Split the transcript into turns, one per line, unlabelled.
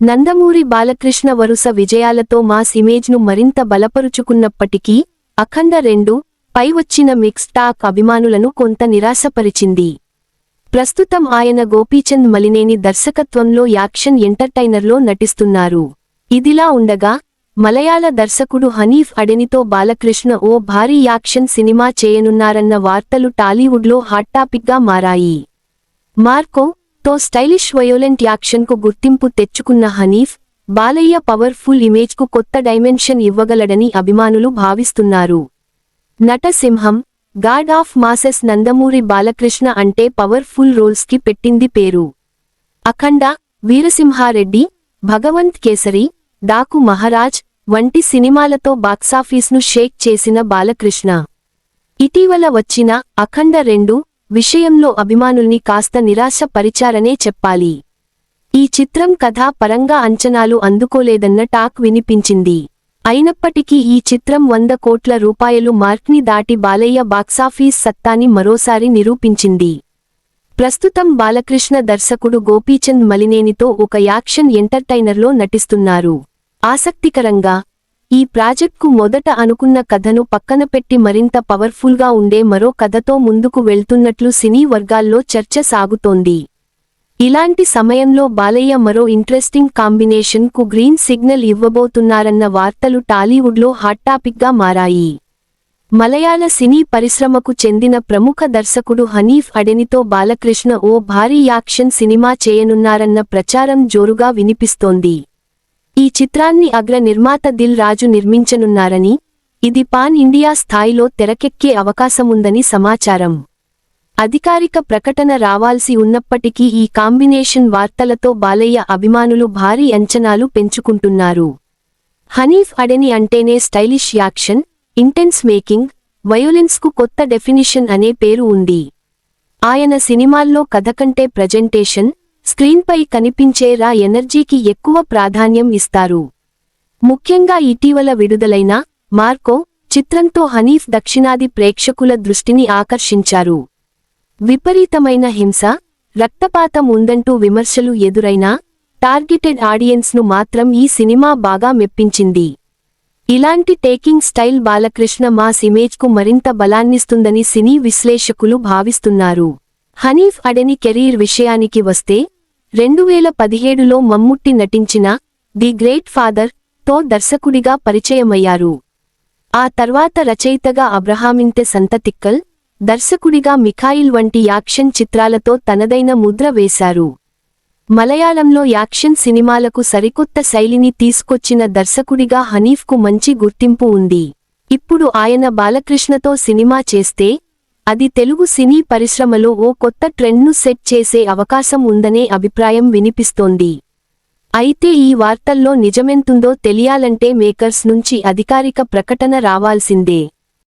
నందమూరి బాలకృష్ణ వరుస విజయాలతో మాస్ ఇమేజ్ను మరింత బలపరుచుకున్నప్పటికీ అఖండ రెండు పై వచ్చిన మిక్స్ టాక్ అభిమానులను కొంత నిరాశపరిచింది. ప్రస్తుతం ఆయన గోపీచంద్ మలినేని దర్శకత్వంలో యాక్షన్ ఎంటర్టైనర్లో నటిస్తున్నారు. ఇదిలా ఉండగా మలయాళ దర్శకుడు హనీఫ్ అడెనితో బాలకృష్ణ ఓ భారీ యాక్షన్ సినిమా చేయనున్నారన్న వార్తలు టాలీవుడ్లో హాట్ టాపిక్గా మారాయి. మార్కో తో స్టైలిష్ వయోలెంట్ యాక్షన్కు గుర్తింపు తెచ్చుకున్న హనీఫ్ బాలయ్య పవర్ఫుల్ ఇమేజ్కు కొత్త డైమెన్షన్ ఇవ్వగలడని అభిమానులు భావిస్తున్నారు. నటసింహం God of masses Nandamuri Balakrishna అంటే పవర్ఫుల్ రోల్స్కి పెట్టింది పేరు. అఖండ వీరసింహారెడ్డి భగవంత్ కేసరి డాకు మహారాజ్ వంటి సినిమాలతో బాక్సాఫీస్ను షేక్ చేసిన బాలకృష్ణ. ఇటీవల వచ్చిన అఖండ రెండు విషయంలో అభిమానుల్ని కాస్త నిరాశ పరిచారనే చెప్పాలి. ఈ చిత్రం కథా పరంగా అంచనాలు అందుకోలేదన్న టాక్ వినిపించింది. అయినప్పటికీ ఈ చిత్రం వంద కోట్ల రూపాయలు మార్క్ని దాటి బాలయ్య బాక్సాఫీస్ సత్తాని మరోసారి నిరూపించింది. ప్రస్తుతం బాలకృష్ణ దర్శకుడు గోపీచంద్ మలినేనితో ఒక యాక్షన్ ఎంటర్టైనర్లో నటిస్తున్నారు. ఆసక్తికరంగా ఈ ప్రాజెక్ట్కు మొదట అనుకున్న కథను పక్కనపెట్టి మరింత పవర్ఫుల్గా ఉండే మరో కథతో ముందుకు వెళ్తున్నట్లు సినీ వర్గాల్లో చర్చ సాగుతోంది. ఇలాంటి సమయంలో బాలయ్య మరో ఇంట్రెస్టింగ్ కాంబినేషన్కు గ్రీన్ సిగ్నల్ ఇవ్వబోతున్నారన్న వార్తలు టాలీవుడ్లో హాట్ టాపిక్గా మారాయి. మలయాళ సినీ పరిశ్రమకు చెందిన ప్రముఖ దర్శకుడు హనీఫ్ అడెనితో బాలకృష్ణ ఓ భారీ యాక్షన్ సినిమా చేయనున్నారన్న ప్రచారం జోరుగా వినిపిస్తోంది. ఈ చిత్రాన్ని అగ్ర నిర్మాత దిల్ రాజు నిర్మించనున్నారని ఇది పాన్ ఇండియా స్థాయిలో తెరకెక్కే అవకాశముందని సమాచారం. అధికారిక ప్రకటన రావాల్సి ఉన్నప్పటికీ ఈ కాంబినేషన్ వార్తలతో బాలయ్య అభిమానులు భారీ అంచనాలు పెంచుకుంటున్నారు. హనీఫ్ అడెని అంటేనే స్టైలిష్ యాక్షన్ ఇంటెన్స్ మేకింగ్ వయోలెన్స్కు కొత్త డెఫినిషన్ అనే పేరు ఉంది. ఆయన సినిమాల్లో కథ కంటే ప్రజెంటేషన్ స్క్రీన్పై కనిపించే రా ఎనర్జీకి ఎక్కువ ప్రాధాన్యం ఇస్తారు. ముఖ్యంగా ఇటీవల విడుదలైన మార్కో చిత్రంతో హనీఫ్ దక్షిణాది ప్రేక్షకుల దృష్టిని ఆకర్షించారు. విపరీతమైన హింస రక్తపాతం ఉందంటూ విమర్శలు ఎదురైనా టార్గెటెడ్ ఆడియన్స్ను మాత్రం ఈ సినిమా బాగా మెప్పించింది. ఇలాంటి టేకింగ్ స్టైల్ బాలకృష్ణ మాస్ ఇమేజ్కు మరింత బలాన్నిస్తుందని సినీ విశ్లేషకులు భావిస్తున్నారు. హనీఫ్ అడెని కెరీర్ విషయానికి వస్తే రెండు వేల పదిహేడులో మమ్ముట్టి నటించిన ది గ్రేట్ ఫాదర్తో దర్శకుడిగా పరిచయమయ్యారు. ఆ తర్వాత రచయితగా అబ్రహామింతె సంతతిక్కల్ దర్శకుడిగా మిఖాయిల్ వంటి యాక్షన్ చిత్రాలతో తనదైన ముద్ర వేశారు. మలయాళంలో యాక్షన్ సినిమాలకు సరికొత్త శైలిని తీసుకొచ్చిన దర్శకుడిగా హనీఫ్కు మంచి గుర్తింపు ఉంది. ఇప్పుడు ఆయన బాలకృష్ణతో సినిమా చేస్తే అది తెలుగు సినీ పరిశ్రమలో ఓ కొత్త ట్రెండ్ను సెట్ చేసే అవకాశం ఉందనే అభిప్రాయం వినిపిస్తోంది. అయితే ఈ వార్తల్లో నిజమెంతుందో తెలియాలంటే మేకర్స్ నుంచి అధికారిక ప్రకటన రావాల్సిందే.